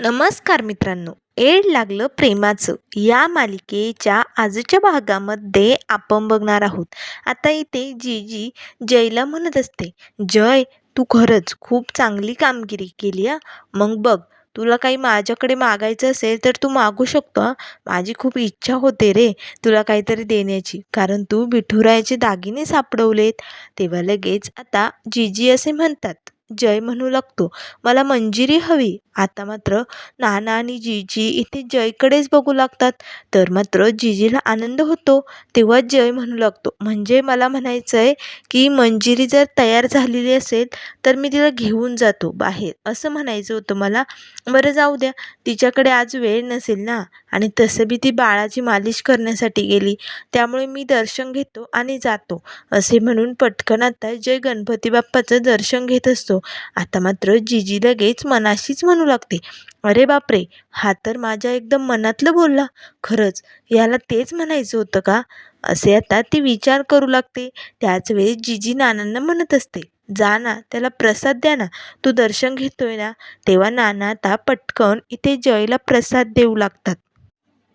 नमस्कार मित्रांनो. एड लागलं प्रेमाचं. या मालिकेच्या आजच्या भागामध्ये आपण बघणार आहोत. आता इथे जी जी जयला म्हणत असते जय तू खरंच खूप चांगली कामगिरी केली हा. मग बघ तुला काही माझ्याकडे मागायचं असेल तर तू मागू शकतो माझी खूप इच्छा होते रे तुला काहीतरी देण्याची. कारण तू विठुरायाचे दागिने सापडवलेत. तेव्हा लगेच आता जीजी असे म्हणतात जय म्हणू लागतो. मला मंजिरी हवी. आता मात्र नाना आणि जीजी इथे जयकडेच बघू लागतात. तर मात्र जीजीला आनंद होतो. तेव्हा जय म्हणू लागतो. म्हणजे मला म्हणायचं आहे की मंजिरी जर तयार झालेली असेल तर मी तिला घेऊन जातो बाहेर. असं म्हणायचं होतं मला. बरं जाऊ द्या. तिच्याकडे आज वेळ नसेल ना. आणि तसं बी ती बाळाची मालिश करण्यासाठी गेली. त्यामुळे मी दर्शन घेतो आणि जातो. असे म्हणून पटकन आता जय गणपती बाप्पाचं दर्शन घेत असतो. आता मात्र जीजी लगेच मनाशीच म्हणू लागते अरे बापरे हा तर माझ्या एकदम मनातलं बोलला. खरंच याला तेच म्हणायचं होतं का? असे आता ती विचार करू लागते. त्याच वेळेस जीजी नानांना म्हणत असते जा ना त्याला प्रसाद द्या ना तू दर्शन घेतोय ना? तेव्हा नाना आता पटकन इथे जयला प्रसाद देऊ लागतात.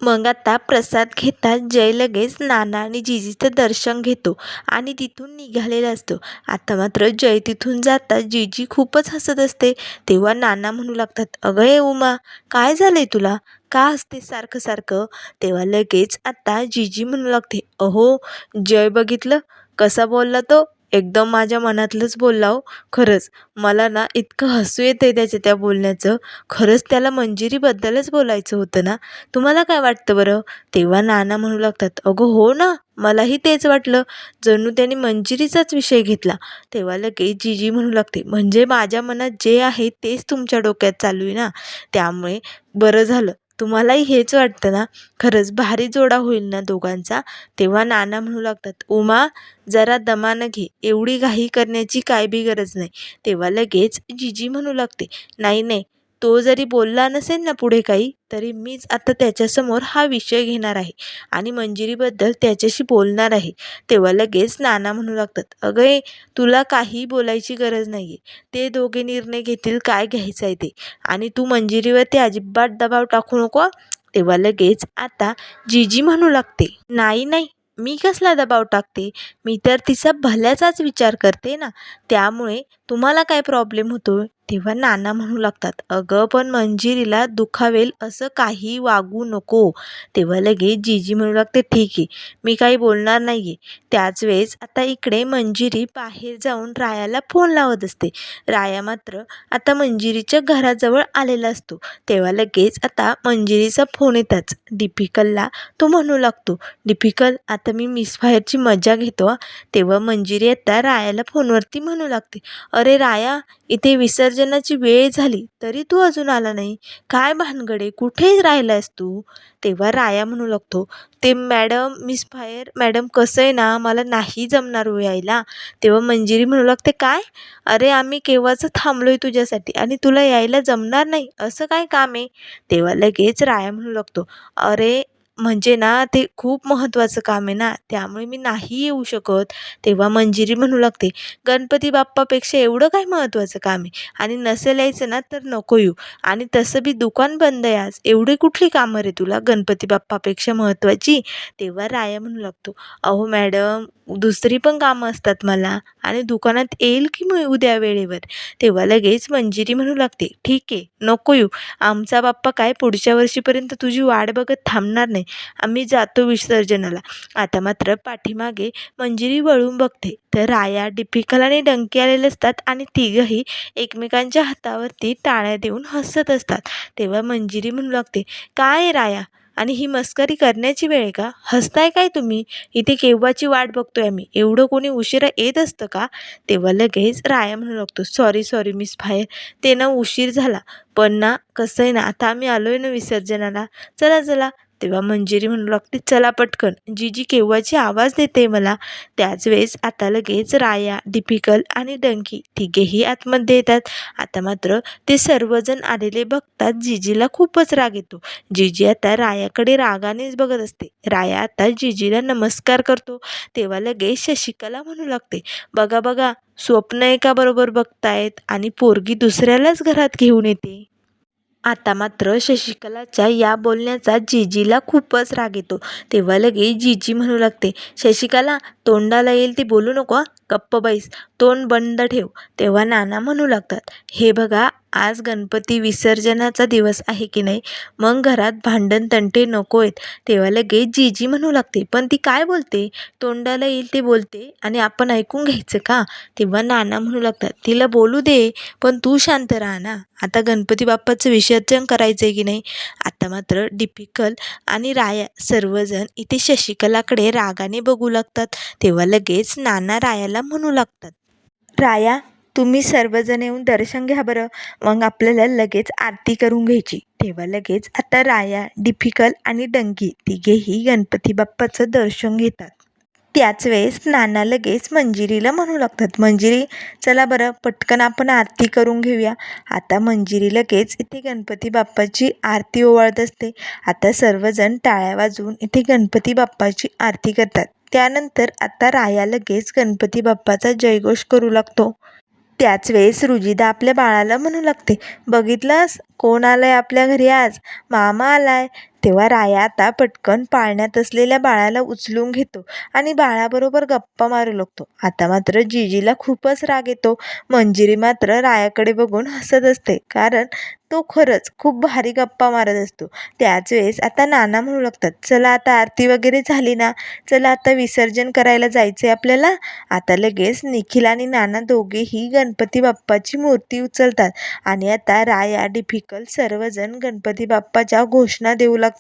मग आता प्रसाद घेताच जय लगेच नाना आणि जिजीचं दर्शन घेतो आणि तिथून निघालेला असतो. आता मात्र जय तिथून जाता जिजी खूपच हसत असते. तेव्हा नाना म्हणू लागतात अगं ए उमा काय झालंय तुला? का असते सारखं सारखं? तेव्हा लगेच आता जिजी म्हणू लागते अहो जय बघितलं? कसा बोलला तो? एकदम माझ्या मनातलंच बोलला हो खरंच. मला ना इतकं हसू येतं आहे त्याच्या त्या बोलण्याचं. खरंच त्याला मंजिरीबद्दलच बोलायचं होतं ना. तुम्हाला काय वाटतं बरं? तेव्हा नाना म्हणू लागतात अगं हो ना. मलाही तेच वाटलं. जणू त्याने मंजिरीचाच विषय घेतला. तेव्हा लगेच जीजी म्हणू लागते म्हणजे माझ्या मनात जे आहे तेच तुमच्या डोक्यात चालू आहे ना. त्यामुळे बरं झालं. तुम्हालाही हेच वाटतं ना? खरंच भारी जोडा होईल ना दोघांचा? तेव्हा नाना म्हणू लागतात उमा जरा दमानं घे. एवढी घाई करण्याची काय बी गरज नाही. तेव्हा लगेच जीजी म्हणू लागते नाही नाही. तो जरी बोलला नसेल ना पुढे काही तरी मीच आता त्याच्यासमोर हा विषय घेणार आहे आणि मंजिरीबद्दल त्याच्याशी बोलणार आहे. तेव्हा लगेच नाना म्हणू लागतात अगं तुला काही बोलायची गरज नाही आहे ते दोघे निर्णय घेतील काय घ्यायचं आहे ते. आणि तू मंजिरीवरती अजिबात दबाव टाकू नको तेव्हा लगेच आता जीजी म्हणू लागते नाही नाही मी कसला दबाव टाकते? मी तर तिचा भल्याचाच विचार करते ना. त्यामुळे तुम्हाला काय प्रॉब्लेम होतो तेव्हा नाना म्हणू लागतात अगं पण मंजिरीला दुखावेल असं काही वागू नको. तेव्हा लगेच जीजी म्हणू लागते ठीक आहे मी काही बोलणार नाही आहे त्याच वेळेस आता इकडे मंजिरी बाहेर जाऊन रायाला फोन लावत असते. राया मात्र आता मंजिरीच्या घराजवळ आलेला असतो. तेव्हा लगेच आता मंजिरीचा फोन येताच. दीपिकलला तो म्हणू लागतो दीपिकल आता मी मिस फायरची मजा घेतो तेव्हा मंजिरी आता रायाला फोनवरती म्हणू लागते अरे राया इथे विसर्जनाची वेळ झाली तरी तू अजून आला नाही. काय भानगडे कुठे राहिलास तू? तेव्हा राया म्हणू लागतो ते मॅडम मिस फायर मॅडम कसं आहे ना मला नाही जमणार हो यायला. तेव्हा मंजिरी म्हणू लागते काय? अरे आम्ही केव्हाचं थांबलो आहे तुझ्यासाठी आणि तुला यायला जमणार नाही. असं काय काम आहे? तेव्हा लगेच राया म्हणू लागतो अरे म्हणजे ना ते खूप महत्त्वाचं काम आहे ना. त्यामुळे मी नाही येऊ शकत. तेव्हा मंजिरी म्हणू लागते. गणपती बाप्पापेक्षा एवढं काय महत्त्वाचं काम आहे? आणि नसेल यायचं ना तर नको येऊ. आणि तसं बी दुकान बंद आहे आज. एवढी कुठली कामं रे तुला? गणपती बाप्पापेक्षा महत्त्वाची? तेव्हा राया म्हणू लागतो. अहो मॅडम दुसरी पण कामं असतात मला. आणि दुकानात येईल की मी उद्या वेळेवर? तेव्हा लगेच मंजिरी म्हणू लागते. ठीक आहे नको येऊ. आमचा बाप्पा काय पुढच्या वर्षीपर्यंत तुझी वाट बघत थांबणार नाही. आम्ही जातो विसर्जनाला. आता मात्र पाठीमागे मंजिरी वळून बघते. तर राया डिपिकल आणि डंकी आलेले असतात आणि तिघंही एकमेकांच्या हातावरती टाळ्या देऊन हसत असतात. तेव्हा मंजिरी म्हणू लागते काय राया आणि ही मस्करी करण्याची वेळ आहे का? हसताय काय तुम्ही? इथे केव्हाची वाट बघतोय आम्ही? एवढं कोणी उशिरा येत असतं का? तेव्हा लगेच राया म्हणू लागतो सॉरी सॉरी मिस फायर. ते ना उशीर झाला. पण ना कसं आहे ना आता आम्ही आलो आहे ना विसर्जनाला. चला चला. तेव्हा मंजिरी म्हणू लागते चला पटकन. जीजी केव्हाची आवाज देते मला त्याच वेळेस आता लगेच राया दीपिकल आणि डंकी तिघेही आतमध्ये येतात. आता मात्र ते सर्वजण आलेले बघतात जीजीला खूपच राग येतो. जीजी आता रायाकडे रागानेच बघत असते. राया आता जीजीला नमस्कार करतो. तेव्हा लगेच शशिकला म्हणू लागते बघा बघा स्वप्न एकाबरोबर बघतायत आणि पोरगी दुसऱ्यालाच घरात घेऊन येते. आता मात्र शशिकलाच्या या बोलण्याचा जीजीला खूपच राग येतो. तेव्हा लगेच जीजी म्हणू लागते शशिकला तोंडाला येईल ते बोलू नको गप्प बैस तोंड बंद ठेव तेव्हा नाना म्हणू लागतात हे बघा आज गणपती विसर्जनाचा दिवस आहे की नाही? मग घरात भांडण तंटे नको आहेत. तेव्हा लगेच जीजी म्हणू लागते पण ती काय बोलते? तोंडाला येईल ते बोलते आणि आपण ऐकून घ्यायचं का? तेव्हा नाना म्हणू लागतात तिला बोलू दे पण तू शांत राहा ना. आता गणपती बाप्पाचं विसर्जन करायचं आहे की नाही? आता मात्र डिफिकल आणि राया सर्वजण इथे शशिकलाकडे रागाने बघू लागतात. तेव्हा लगेच नाना रायाला म्हणू लागतात. राया तुम्ही सर्वजण येऊन दर्शन घ्या बरं. मग आपल्याला लगेच आरती करून घ्यायची. तेव्हा लगेच आता राया डिफिकल आणि डंकी तिघेही गणपती बाप्पाचं दर्शन घेतात. त्याच वेळेस नाना लगेच मंजिरीला म्हणू लागतात. मंजिरी चला बरं पटकन आपण आरती करून घेऊया. आता मंजिरी लगेच इथे गणपती बाप्पाची आरती ओवाळत असते. आता सर्वजण टाळ्या वाजवून इथे गणपती बाप्पाची आरती करतात. त्यानंतर आता राया लगेच गणपती बाप्पाचा जयघोष करू लागतो. त्याच वेळेस रुजिदा आपल्या बाळाला म्हणू लागते बघितलंस? कोण आलंय आपल्या घरी आज? मामा आलाय. तेव्हा राया आता पटकन पाळण्यात असलेल्या बाळाला उचलून घेतो आणि बाळाबरोबर गप्पा मारू लागतो. आता मात्र जिजीला खूपच राग येतो. मंजिरी मात्र रायाकडे बघून हसत असते कारण तो खरंच खूप भारी गप्पा मारत असतो. त्याच वेळेस आता नाना म्हणू लागतात चला आता आरती वगैरे झाली ना? चला आता विसर्जन करायला जायचं आहे आपल्याला? आता लगेच निखिल आणि नाना दोघेही गणपती बाप्पाची मूर्ती उचलतात आणि आता राया डिफिकल्ट सर्वजण गणपती बाप्पाच्या घोषणा देऊ लागतात.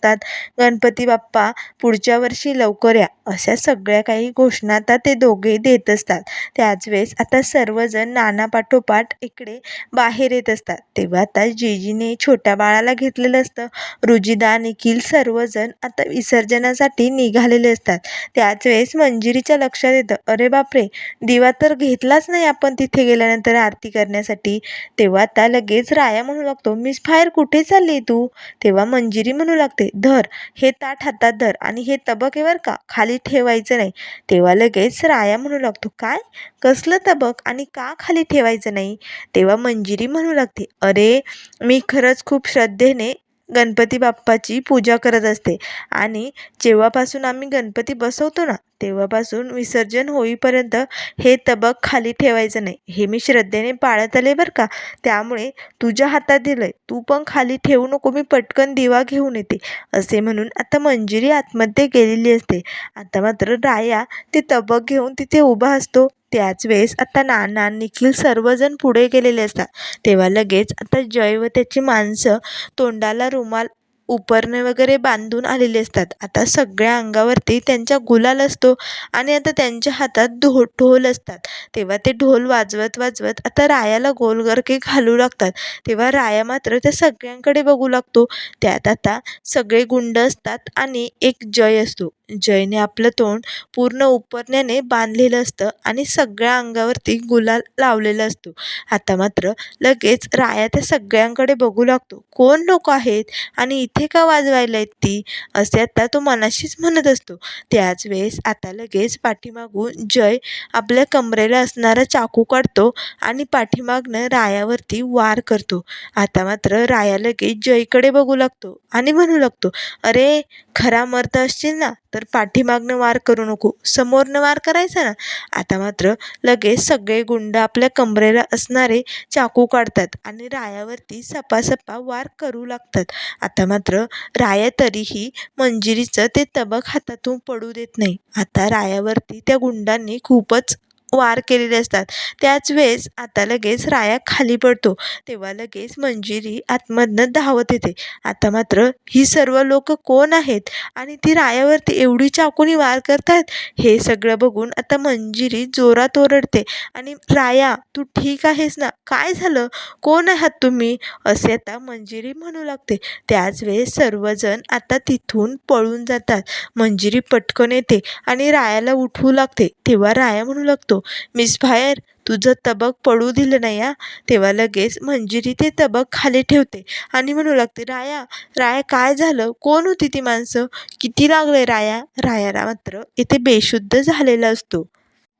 गणपती बाप्पा पुढच्या वर्षी लवकर या अशा सगळ्या काही घोषणा आता ते दोघे देत असतात. त्याच वेळेस आता सर्वजण नाना पाठोपाठ इकडे बाहेर येत असतात. तेव्हा आता जीजीने छोट्या बाळाला घेतलेलं असतं. रुजिदा निखिल सर्वजण आता विसर्जनासाठी निघालेले असतात. त्याच वेळेस मंजिरीच्या लक्षात येतं अरे बापरे! दिवा तर घेतलाच नाही आपण तिथे गेल्यानंतर आरती करण्यासाठी. तेव्हा आता लगेच राया म्हणू लागतो मिस फायर कुठे चालली तू? तेव्हा मंजिरी म्हणू लागते धर हे ताट हातात धर आणि हे तबक का खाली ठेवायचं नाही. तेव्हा लगेच राया म्हणू लागतो काय? कसलं तबक आणि का खाली ठेवायचं नाही? तेव्हा मंजिरी म्हणू लागते अरे मी खरंच खूप श्रद्धेने गणपती बाप्पाची पूजा करत असते. आणि जेव्हापासून आम्ही गणपती बसवतो ना तेव्हापासून विसर्जन होईपर्यंत हे तबक खाली ठेवायचं नाही. हे मी श्रद्धेने पाळत आले बरं का? त्यामुळे तुझ्या हातात दिलं आहे तू पण खाली ठेवू नको मी पटकन दिवा घेऊन येते. असे म्हणून आता मंजिरी आतमध्ये गेलेली असते. आता मात्र राया ते तबक घेऊन तिथे उभा असतो. त्याच वेळेस आता नाना निखिल सर्वजण पुढे गेलेले असतात. तेव्हा लगेच आता जय व त्याची माणसं तोंडाला रुमाल उपरणे वगैरे बांधून आलेले असतात. आता सगळ्या अंगावरती त्यांच्या गुलाल असतो आणि आता त्यांच्या हातात ढो ढोल असतात. तेव्हा ते ढोल वाजवत वाजवत आता रायाला गोलगरके घालू लागतात. तेव्हा राया मात्र त्या सगळ्यांकडे बघू लागतो. त्यात आता सगळे गुंड असतात आणि एक जय असतो. जयने आपलं तोंड पूर्ण उपरण्याने बांधलेलं असतं आणि सगळ्या अंगावरती गुलाल लावलेला असतो. आता मात्र लगेच राया त्या सगळ्यांकडे बघू लागतो. कोण लोक आहेत आणि इथे का वाजवायला आहेत ती? असे आता तो मनाशीच म्हणत असतो. त्याच वेळेस आता लगेच पाठीमागून जय आपल्या कमरेला असणारा चाकू काढतो आणि पाठीमागनं रायावरती वार करतो. आता मात्र राया लगेच जयकडे बघू लागतो आणि म्हणू लागतो अरे खरा मर्द असशील ना तर पाठीमागनं वार करू नको. समोरनं वार करायचा ना आता मात्र लगेच सगळे गुंड आपल्या कमरेला असणारे चाकू काढतात आणि रायावरती सपासपा वार करू लागतात. आता मात्र राया तरीही मंजिरीचं ते तबक हातातून पडू देत नाही. आता रायावरती त्या गुंडांनी खूपच वार केलेले असतात. त्याच वेळेस आता लगेच राया खाली पडतो. तेव्हा लगेच मंजिरी आतमधनं धावत येते. आता मात्र ही सर्व लोक कोण आहेत? आणि ती रायावरती एवढी चाकूनी वार करतात? हे सगळं बघून आता मंजिरी जोरात ओरडते. आणि राया तू ठीक आहेस ना? काय झालं? कोण आहात तुम्ही? असे आता मंजिरी म्हणू लागते. त्याच वेळेस सर्वजण आता तिथून पळून जातात. मंजिरी पटकन येते आणि रायाला उठवू लागते. तेव्हा राया म्हणू लागतो मिस फायर तुझं तबक पडू दिलं नाही हा. तेव्हा लगेच मंजिरी ते तबक खाली ठेवते आणि म्हणू लागते राया राया काय झालं? कोण होती ती माणसं? किती लागले राया? रायाला मात्र इथे बेशुद्ध झालेला असतो.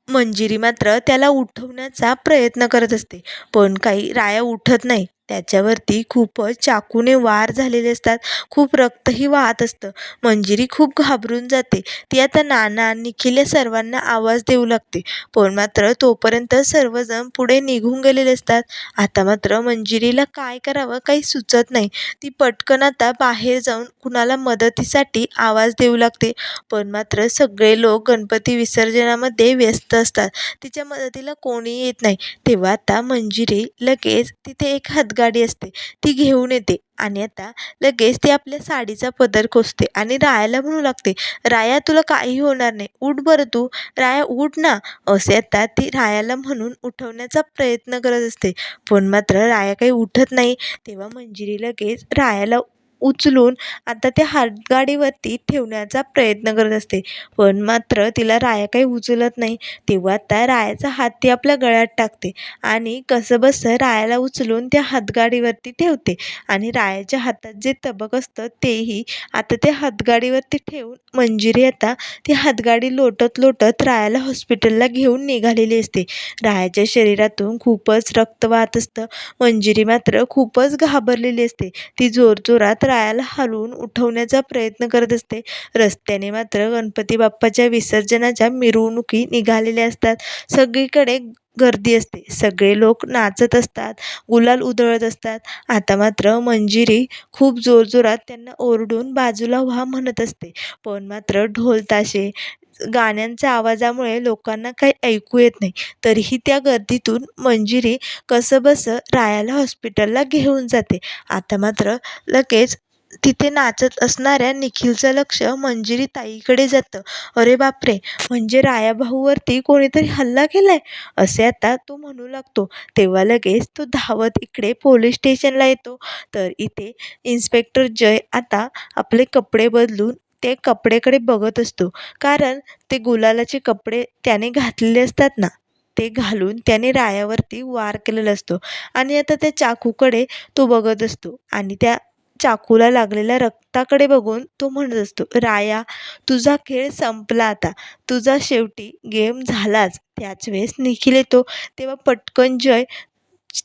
मंजिरी मात्र त्याला उठवण्याचा प्रयत्न करत असते पण काही राया उठत नाही. त्याच्यावरती खूपच चाकूने वार झालेले असतात. खूप रक्तही वाहत असतं. मंजिरी खूप घाबरून जाते. ती आता नाना निखिल या सर्वांना आवाज देऊ लागते. पण मात्र तोपर्यंत सर्वजण पुढे निघून गेलेले असतात. आता मात्र मंजिरीला काय करावं काही सुचत नाही. ती पटकन आता बाहेर जाऊन कुणाला मदतीसाठी आवाज देऊ लागते. पण मात्र सगळे लोक गणपती विसर्जनामध्ये व्यस्त असतात. तिच्या मदतीला कोणी येत नाही. तेव्हा आता मंजिरी लगेच तिथे एक गाडी असते ती घेऊन येते. आणि आता लगेच ती आपल्या साडीचा पदर खोचते आणि रायाला म्हणू लागते राया तुला काही होणार नाही. उठ बरं तू. राया उठ ना. असे आता ती रायाला म्हणून उठवण्याचा प्रयत्न करत असते. पण मात्र राया काही उठत नाही. तेव्हा मंजिरी लगेच रायाला उचलून आता त्या हातगाडीवरती ठेवण्याचा प्रयत्न करत असते. पण मात्र तिला राया काही उचलत नाही. तेव्हा आता रायाचा हात ती आपल्या गळ्यात टाकते आणि कसंबसं रायाला उचलून त्या हातगाडीवरती ठेवते. आणि रायाच्या हातात जे तबक असतं तेही आता त्या हातगाडीवरती ठेवून मंजिरी आता ती हातगाडी लोटत लोटत रायाला हॉस्पिटलला घेऊन निघालेली असते. रायाच्या शरीरातून खूपच रक्त वाहत असतं. मंजिरी मात्र खूपच घाबरलेली असते. ती जोरजोरात रायाला हलवून उठवण्याचा प्रयत्न करत असते. रस्त्याने मात्र गणपती बाप्पाच्या विसर्जनाच्या मिरवणुकी निघालेल्या असतात. सगळीकडे गर्दी असते. सगळे लोक नाचत असतात. गुलाल उधळत असतात. आता मात्र मंजिरी खूप जोरजोरात त्यांना ओरडून बाजूला व्हा म्हणत असते. पण मात्र ढोल ताशे गाण्यांच्या आवाजामुळे लोकांना काही ऐकू येत नाही. तरीही त्या गर्दीतून मंजिरी कसंबसं रायाला हॉस्पिटलला घेऊन जाते. आता मात्र लगेच तिथे नाचत असणाऱ्या निखिलचं लक्ष मंजिरी ताईकडे जातं. अरे बापरे! म्हणजे रायाभाऊवरती कोणीतरी हल्ला केला आहे असे आता तो म्हणू लागतो. तेव्हा लगेच तो धावत इकडे पोलीस स्टेशनला येतो. तर इथे इन्स्पेक्टर जय आता आपले कपडे बदलून ते कपडेकडे बघत असतो. कारण ते गुलालाचे कपडे त्याने घातलेले असतात ना ते घालून त्याने रायावरती वार केलेला असतो. आणि आता त्या चाकूकडे तो बघत असतो आणि त्या चाकूला लागलेल्या रक्ताकडे बघून तो म्हणत असतो राया तुझा खेळ संपला आता. तुझा शेवटी गेम झालाच. त्याच वेळेस निखिल येतो. तेव्हा पटकन जय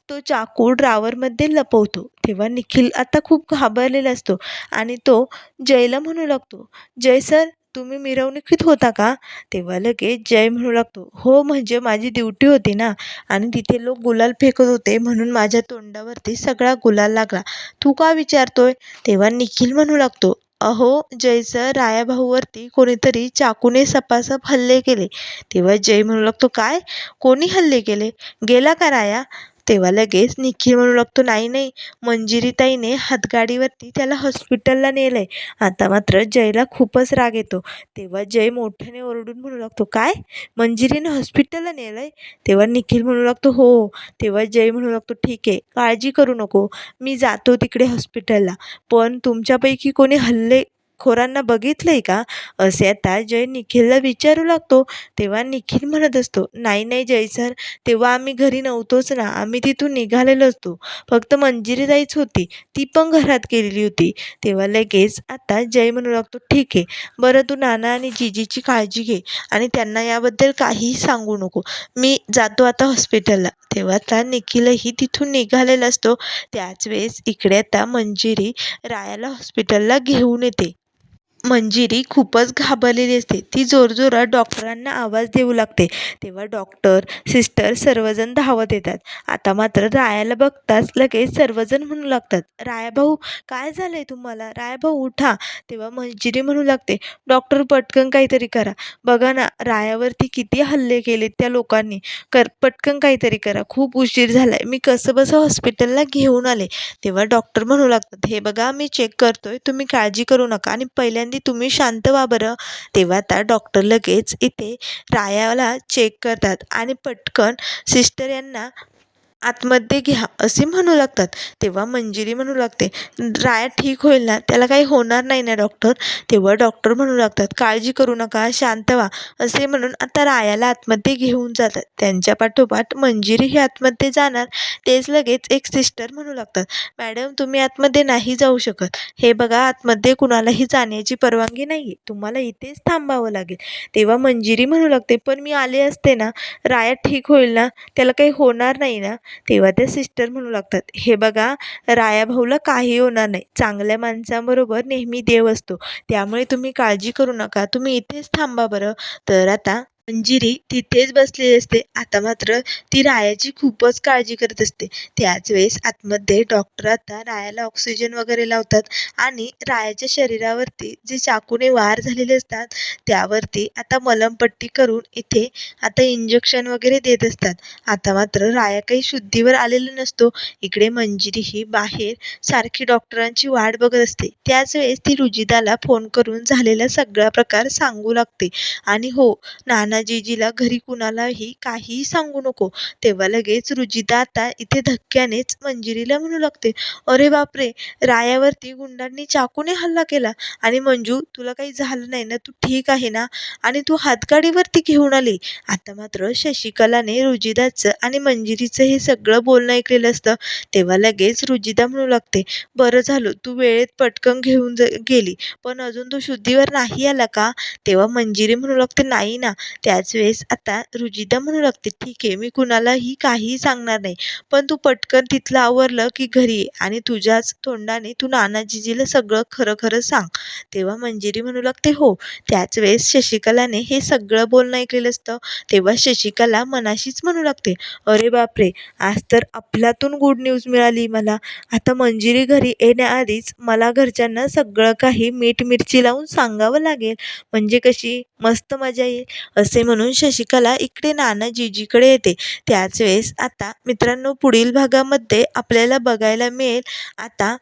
तो चाकू ड्रावरमध्ये लपवतो. तेव्हा निखिल आता खूप घाबरलेला असतो आणि तो जयला म्हणू लागतो जय सर तुम्ही मिरवणुकीत होता का? तेव्हा लगेच जय म्हणू लागतो हो म्हणजे माझी ड्युटी होती ना आणि तिथे लोक गुलाल फेकत होते म्हणून माझ्या तोंडावरती सगळा गुलाल लागला. तू का विचारतोय? तेव्हा निखिल म्हणू लागतो अहो जय सर रायाभाऊवरती कोणीतरी चाकूने सपासप हल्ले केले. तेव्हा जय म्हणू लागतो काय? कोणी हल्ले केले? गेला का राया? तेव्हा लगेच निखिल म्हणू लागतो नाही नाही मंजिरीताईने हातगाडीवरती त्याला हॉस्पिटलला नेलं आहे आता मात्र जयला खूपच राग येतो. तेव्हा जय मोठ्याने ओरडून म्हणू लागतो काय? मंजिरीने हॉस्पिटलला नेलं आहे तेव्हा निखिल म्हणू लागतो हो. तेव्हा जय म्हणू लागतो ठीक आहे काळजी करू नको. मी जातो तिकडे हॉस्पिटलला पण तुमच्यापैकी कोणी हल्ले खोरांना बघितलं आहे का? असे आता जय निखिलला विचारू लागतो. तेव्हा निखिल म्हणत असतो नाही नाही जय सर तेव्हा आम्ही घरी नव्हतोच ना. आम्ही तिथून निघालेलो असतो. फक्त मंजिरी जायच होती. ती पण घरात गेलेली होती. तेव्हा लगेच आता जय म्हणू लागतो ठीक आहे. बरं तू नाना आणि जीजीची काळजी घे आणि त्यांना याबद्दल काहीही सांगू नको. मी जातो आता हॉस्पिटलला. तेव्हा आता निखिलही तिथून निघालेला असतो. त्याच वेळेस इकडे आता मंजिरी रायाला हॉस्पिटलला घेऊन येते. मंजिरी खूपच घाबरलेली असते. ती जोरजोरात डॉक्टरांना आवाज देऊ लागते. तेव्हा डॉक्टर सिस्टर सर्वजण धावत येतात. आता मात्र रायाला बघताच लगेच सर्वजण म्हणू लागतात राया भाऊ काय झालं आहे तुम्हाला? राया भाऊ उठा. तेव्हा मंजिरी म्हणू लागते डॉक्टर पटकन काहीतरी करा. बघा ना रायावरती किती हल्ले केलेत त्या लोकांनी. कर पटकन काहीतरी करा. खूप उशीर झाला आहे मी कसं बसं हॉस्पिटलला घेऊन आले. तेव्हा डॉक्टर म्हणू लागतात हे बघा मी चेक करतोय. तुम्ही काळजी करू नका. आणि पहिल्यांदा म्हणजे तुम्ही शांत व्हा बरं. तेव्हा त्या डॉक्टर लगेच इथे रायाला चेक करतात. आणि पटकन सिस्टर यांना आतमध्ये घ्या असे म्हणू लागतात. तेव्हा मंजिरी म्हणू लागते. राया ठीक होईल ना? त्याला काही होणार नाही ना डॉक्टर तेव्हा डॉक्टर म्हणू लागतात काळजी करू नका शांत व्हा. असे म्हणून आता रायाला आतमध्ये घेऊन जातात. त्यांच्या पाठोपाठ मंजिरी ही आतमध्ये जाणार. तेच लगेच एक सिस्टर म्हणू लागतात मॅडम तुम्ही आतमध्ये नाही जाऊ शकत. हे बघा आतमध्ये कुणालाही जाण्याची परवानगी नाही आहे तुम्हाला इथेच थांबावं लागेल. तेव्हा मंजिरी म्हणू लागते पण मी आले असते ना? राया ठीक होईल ना? त्याला काही होणार नाही ना? तेव्हा त्या सिस्टर म्हणू लागतात हे बघा राया भाऊला काही होणार नाही. चांगल्या माणसांबरोबर नेहमी देव असतो. त्यामुळे तुम्ही काळजी करू नका. तुम्ही इथेच थांबा बरं. तर आता मंजिरी तिथेच बसलेली असते. आता मात्र ती रायाची खूपच काळजी करत असते. त्याच वेळेस आतमध्ये डॉक्टर आता रायाला ऑक्सिजन वगैरे लावतात आणि रायाच्या शरीरावरती जे चाकूने वार झालेले असतात त्यावरती आता मलमपट्टी करून इथे आता इंजेक्शन वगैरे देत असतात. आता मात्र राया काही शुद्धीवर आलेला नसतो. इकडे मंजिरी ही बाहेर सारखी डॉक्टरांची वाट बघत असते. त्याच वेळेस ती रुजिदाला फोन करून झालेला सगळा प्रकार सांगू लागते. आणि हो नानाजीजीला घरी कुणालाही काहीही सांगू नको. तेव्हा लगेच रुजिदा आता इथे धक्क्यानेच मंजिरीला म्हणू लागते अरे बापरे रायावरती गुंडांनी चाकूने हल्ला केला आणि मंजू तुला काही झालं नाही ना? तू ठीक आहे ना? आणि तू हातगाडीवरती घेऊन आली. आता मात्र शशिकलाने रुजिदाचं आणि मंजिरीचं हे सगळं बोलणं ऐकलेलं असतं. तेव्हा लगेच रुजिदा म्हणू लागते बरं झालं तू वेळेत पटकन घेऊन ज गेली पण अजून तू शुद्धीवर नाही आला का? तेव्हा मंजिरी म्हणू लागते नाही ना त्याच वेळेस आता रुजिदा म्हणू लागते. ठीक आहे मी कुणालाही काहीही सांगणार नाही. पण तू पटकन तिथलं आवरलं की घरी ये आणि तुझ्याच तोंडाने तू नानाजीजीला सगळं खरं खरं सांग. तेव्हा मंजिरी म्हणू लागते हो. त्याच वेळेस शशिकलाने हे सगळं बोलणं ऐकलेलं असतं. तेव्हा शशिकला मनाशीच म्हणू लागते अरे बापरे आज तर आपल्यातून गुड न्यूज मिळाली मला. आता मंजिरी घरी येण्याआधीच मला घरच्यांना सगळं काही मीठ मिरची लावून सांगावं लागेल. म्हणजे कशी? मस्त मजा येईल. असं म्हणून शशिकला इकडे नाना जीजीकडे येते. त्याच वेळेस आता मित्रांनो पुढील भागामध्ये आपल्याला बघायला मिळेल. आता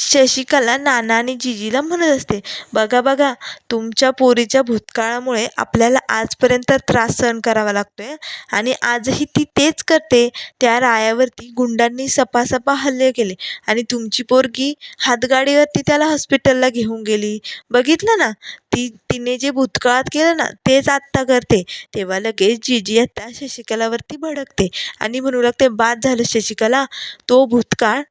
शशिकला नाना आणि जिजीला म्हणत असते बघा बघा तुमच्या पोरीच्या भूतकाळामुळे आपल्याला आजपर्यंत त्रास सहन करावा लागतो आहे आणि आजही ती तेच करते. त्या रायावरती गुंडांनी सपासपा हल्ले केले आणि तुमची पोरगी हातगाडीवरती त्याला हॉस्पिटलला घेऊन गेली. बघितलं ना? ती तिने जे भूतकाळात केलं ना तेच आत्ता करते. तेव्हा लगेच जीजी आत्ता शशिकलावरती भडकते आणि म्हणू लागते बाद झालं शशिकला तो भूतकाळ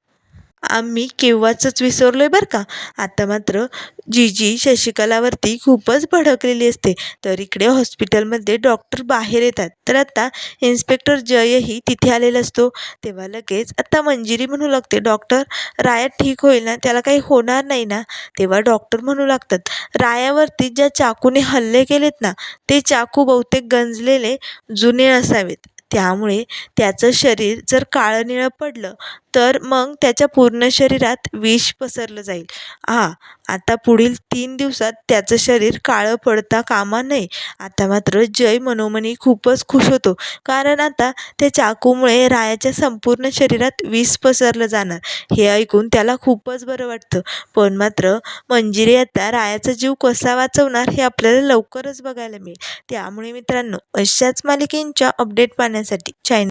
आम्ही केव्हाचंच विसरलो आहे बरं का? आता मात्र जीजी शशिकलावरती खूपच भडकलेली असते. तर इकडे हॉस्पिटलमध्ये डॉक्टर बाहेर येतात. तर आता इन्स्पेक्टर जयही तिथे आलेला असतो. तेव्हा लगेच आता मंजिरी म्हणू लागते. डॉक्टर राया ठीक होईल ना? त्याला काही होणार नाही ना? तेव्हा डॉक्टर म्हणू लागतात रायावरती ज्या चाकूने हल्ले केलेत ना ते चाकू बहुतेक गंजलेले जुने असावेत. त्यामुळे त्याचं शरीर जर काळं निळं पडलं तर मग त्याच्या पूर्ण शरीरात विष पसरलं जाईल. हां आता पुढील तीन दिवसात त्याचं शरीर काळं पडता कामा नये. आता मात्र जय मनोमनी खूपच खुश होतो. कारण आता त्या चाकूमुळे रायाच्या संपूर्ण शरीरात विष पसरलं जाणार. हे ऐकून त्याला खूपच बरं वाटतं. पण मात्र मंजिरी आता रायाचा जीव कसा वाचवणार हे आपल्याला लवकरच बघायला मिळेल. त्यामुळे मित्रांनो अशाच मालिकेंच्या अपडेट पाहण्यासाठी चॅनल